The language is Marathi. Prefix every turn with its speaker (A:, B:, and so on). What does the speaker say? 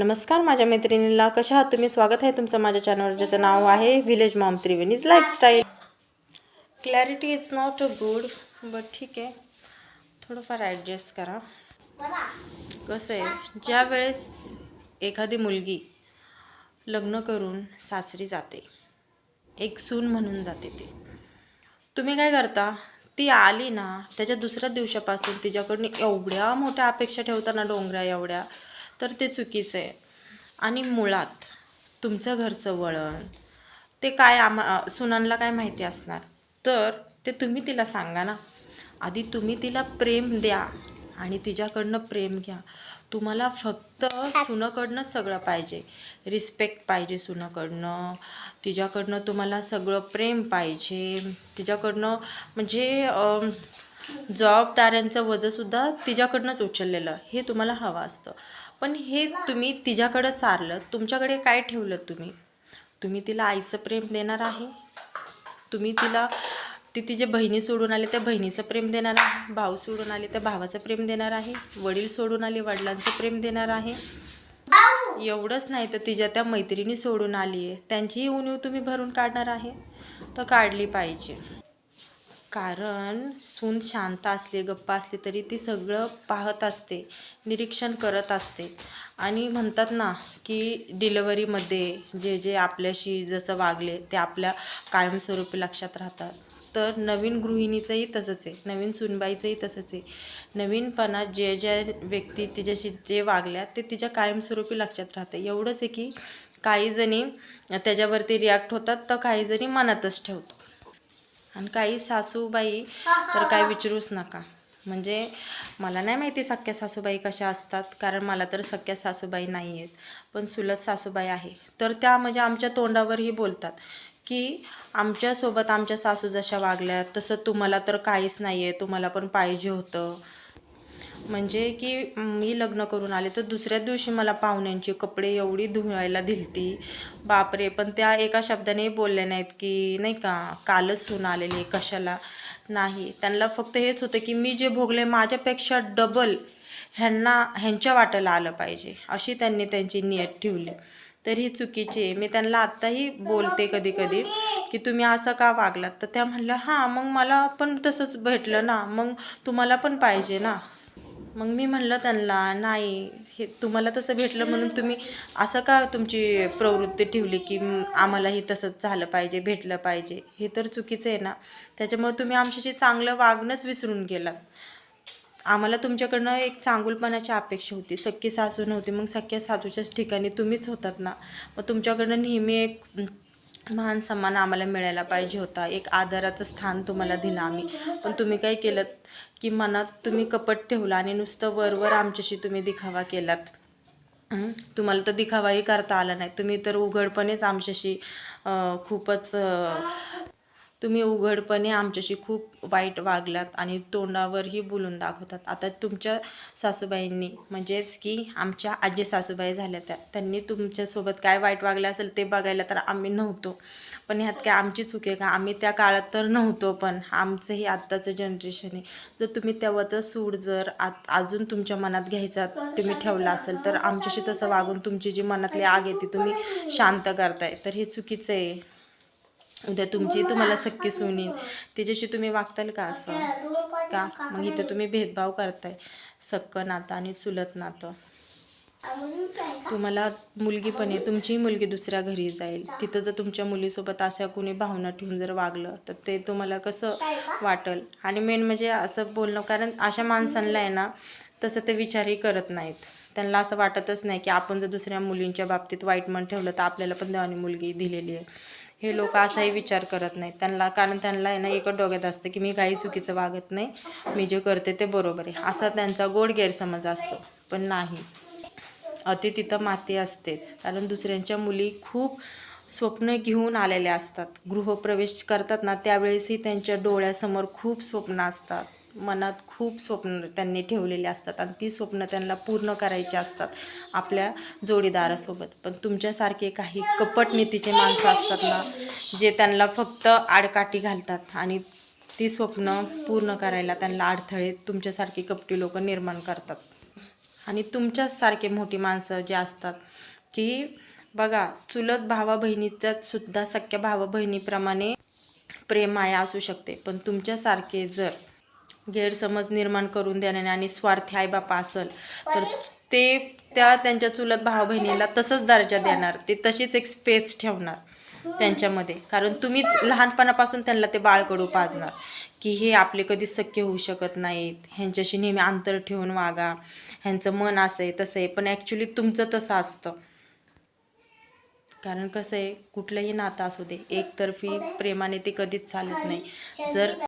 A: नमस्कार माझ्या मैत्रिणीला कशा आहात तुम्ही? स्वागत आहे तुमचं माझ्या चॅनलवर ज्याचं नाव आहे village mom Triveni's lifestyle clarity is not a good but ठीक आहे. थोडंफार ॲडजस्ट करा. कसं आहे? ज्या वेळेस एखादी मुलगी लग्न करून सासरी जाते एक सून म्हणून जाते ती तुम्ही काय करता? ती आली ना त्याच्या दुसऱ्या दिवसापासून तिच्याकडून एवढ्या मोठ्या अपेक्षा ठेवताना डोंगरा एवढ्या तर ते चुकीचं आहे. आणि मुळात तुमचं घरचं वळण ते काय आमा सुनांना काय माहिती असणार? तर ते तुम्ही तिला सांगा ना. आधी तुम्ही तिला प्रेम द्या आणि तिच्याकडनं प्रेम घ्या. तुम्हाला फक्त सुनाकडनं सगळं पाहिजे. रिस्पेक्ट पाहिजे सुनाकडनं. तिच्याकडनं तुम्हाला सगळं प्रेम पाहिजे. तिच्याकडनं म्हणजे जबाबदाऱ्यांचं वजंसुद्धा तिच्याकडनंच उचललेलं. हे तुम्हाला हवं असतं. पण हे तुम्ही तिच्याकडं सारलं तुमच्याकडे काय ठेवलं तुम्ही? तुम्ही तिला आईचं प्रेम देणार आहे? तुम्ही तिला ती तिचे बहिणी सोडून आले त्या बहिणीचं प्रेम देणार आहे? भाऊ सोडून आले त्या भावाचं प्रेम देणार आहे? वडील सोडून आले वडिलांचं प्रेम देणार आहे? एवढंच नाही तर तिच्या त्या मैत्रिणी सोडून आली आहे त्यांचीही उणीव तुम्ही भरून काढणार आहे? तर काढली पाहिजे. कारण सून शांत असली गप्पा असली तरी ती सगळं पाहत असते निरीक्षण करत असते. आणि म्हणतात ना की डिलेवरीमध्ये जे जे आपल्याशी जसं वागले ते आपल्या कायमस्वरूपी लक्षात राहतात. तर नवीन गृहिणीचंही तसंच आहे नवीन सुनबाईचंही तसंच आहे. नवीनपणात जे ज्या व्यक्ती तिच्याशी जे वागल्या ते तिच्या कायमस्वरूपी लक्षात राहतं. एवढंच आहे की काही जणी त्याच्यावरती रिॲक्ट होतात तर काही जणी मनातच ठेवतात. आणि काही सासूबाई तर काय विचारूच नका. म्हणजे मला नाही माहिती सख्या सासूबाई कशा असतात कारण मला तर सख्या सासूबाई नाही आहेत पण सुलत सासूबाई आहे. तर त्या म्हणजे आमच्या तोंडावरही बोलतात की आमच्यासोबत आमच्या सासू जशा वागल्या तसं तुम्हाला तर काहीच नाही आहे तुम्हाला पण पाहिजे होतं. म्हणजे की मी लग्न करून आले तर दुसऱ्या दिवशी मला पाहुण्यांचे कपडे एवढी धुवायला दिलती. बापरे पण त्या एका शब्दाने बोलल्या नाहीत की नाही का कालच सून आलेली कशाला? नाही. त्यांना फक्त हेच होतं की मी जे भोगले माझ्यापेक्षा डबल ह्यांना ह्यांच्या वाट्याला आलं पाहिजे. अशी त्यांनी त्यांची नियत ठेवली. तर ही चुकीची आहे. मी त्यांना आत्ताही बोलते कधी कधी की तुम्ही असं का वागलात? तर त्या म्हणल्या हां मग मला पण तसंच भेटलं ना. मग तुम्हाला पण पाहिजे ना. मग मी म्हणलं त्यांना नाही हे तुम्हाला तसं भेटलं म्हणून तुम्ही असं का तुमची प्रवृत्ती ठेवली की आम्हालाही तसंच झालं पाहिजे भेटलं पाहिजे? हे तर चुकीचं आहे ना. त्याच्यामुळे तुम्ही आमच्याशी चांगलं वागणंच विसरून गेलात. आम्हाला तुमच्याकडनं एक चांगुलपणाची अपेक्षा होती. सख्खी सासू नव्हती. मग सख्या सासूच्याच ठिकाणी तुम्हीच होतात ना. मग तुमच्याकडनं नेहमी एक महान सन्मान आम्हाला मिळायला पाहिजे होता. एक आदराचं स्थान तुम्हाला दिलं आम्ही. पण तुम्ही काय केलं की मनात तुम्ही कपट ठेवला आणि नुसतं वरवर आमच्याशी तुम्ही दिखावा केलात. तुम्हाला तर दिखावाही करता आला नाही. तुम्ही तर उघडपणेच आमच्याशी खूपच तुम्ही उघडपणे आमच्याशी खूप वाईट वागलात आणि तोंडावरही बोलून दाखवतात. आता तुमच्या सासूबाईंनी म्हणजेच की आमच्या आजी सासूबाई झाल्या त्या त्यांनी तुमच्यासोबत काय वाईट वागलं असेल ते बघायला तर आम्ही नव्हतो. पण ह्यात काय आमची चूक आहे का? आम्ही त्या काळात तर नव्हतो पण आमचं हे आत्ताचं जनरेशन आहे. जर तुम्ही तेव्हाचं सूड जर आत अजून तुमच्या मनात घ्यायचा तुम्ही ठेवला असेल तर आमच्याशी तसं वागून तुमची जी मनातली आग आहे ती तुम्ही शांत करताय. तर हे चुकीचं आहे. उद्या तुमची तुम्हाला सख्खी सून येईल तिच्याशी तुम्ही वागताल का असं? का? मग इथे तुम्ही भेदभाव करताय. सक्क नातं आणि चुलत नातं. तुम्हाला मुलगी पण आहे. तुमचीही मुलगी दुसऱ्या घरी जाईल. तिथं जर तुमच्या मुलीसोबत अशा कुणी भावना ठेवून जर वागलं तर ते तुम्हाला कसं वाटल? आणि मेन म्हणजे असं बोलणं कारण अशा माणसांना आहे ना तसं ते विचारही करत नाहीत. त्यांना असं वाटतच नाही की आपण जर दुसऱ्या मुलींच्या बाबतीत वाईट मन ठेवलं तर आपल्याला पण देवानी मुलगी दिलेली आहे. हे लोक असाही विचार करत नाहीत. त्यांना कारण त्यांना आहे ना एकच डोक्यात असतं की मी काही चुकीचं वागत नाही मी जे करते ते बरोबर आहे. असा त्यांचा गोड गैरसमज असतो पण नाही. अति तिथं माती असतेच. कारण दुसऱ्यांच्या मुली खूप स्वप्न घेऊन आलेल्या असतात. गृहप्रवेश करतात ना त्यावेळेसही त्यांच्या डोळ्यासमोर खूप स्वप्न असतात. मनात खूप स्वप्न त्यांनी ठेवलेले असतात आणि ती स्वप्न त्यांना पूर्ण करायची असतात आपल्या जोडीदारासोबत. पण तुमच्यासारखे काही कपट नीतीचे माणसं असतात ना जे त्यांना फक्त आडकाठी घालतात आणि ती स्वप्न पूर्ण करायला त्यांना अडथळे तुमच्यासारखी कपटी लोक निर्माण करतात. आणि तुमच्यासारखे मोठी माणसं जे असतात की बघा चुलत भावा बहिणीच्यात सुद्धा सख्या भावा बहिणीप्रमाणे प्रेम माया असू शकते. पण तुमच्यासारखे जर गैरसमज निर्माण करून देण्याने आणि स्वार्थी आईबापा असेल तर ते त्या त्यांच्या चुलत भावा बहिणीला तसंच दर्जा देणार ते तशीच एक स्पेस ठेवणार त्यांच्यामध्ये. कारण तुम्ही लहानपणापासून त्यांना ते बाळकडू पाजणार की हे आपले कधीच सख्य होऊ शकत नाहीत ह्यांच्याशी नेहमी अंतर ठेवून वागा ह्यांचं मन असं आहे तसं आहे पण ॲक्च्युली तुमचं तसं असतं. कारण कसं आहे कुठलंही नातं असू दे एकतर्फी प्रेमाने ते कधीच चालत नाही. जर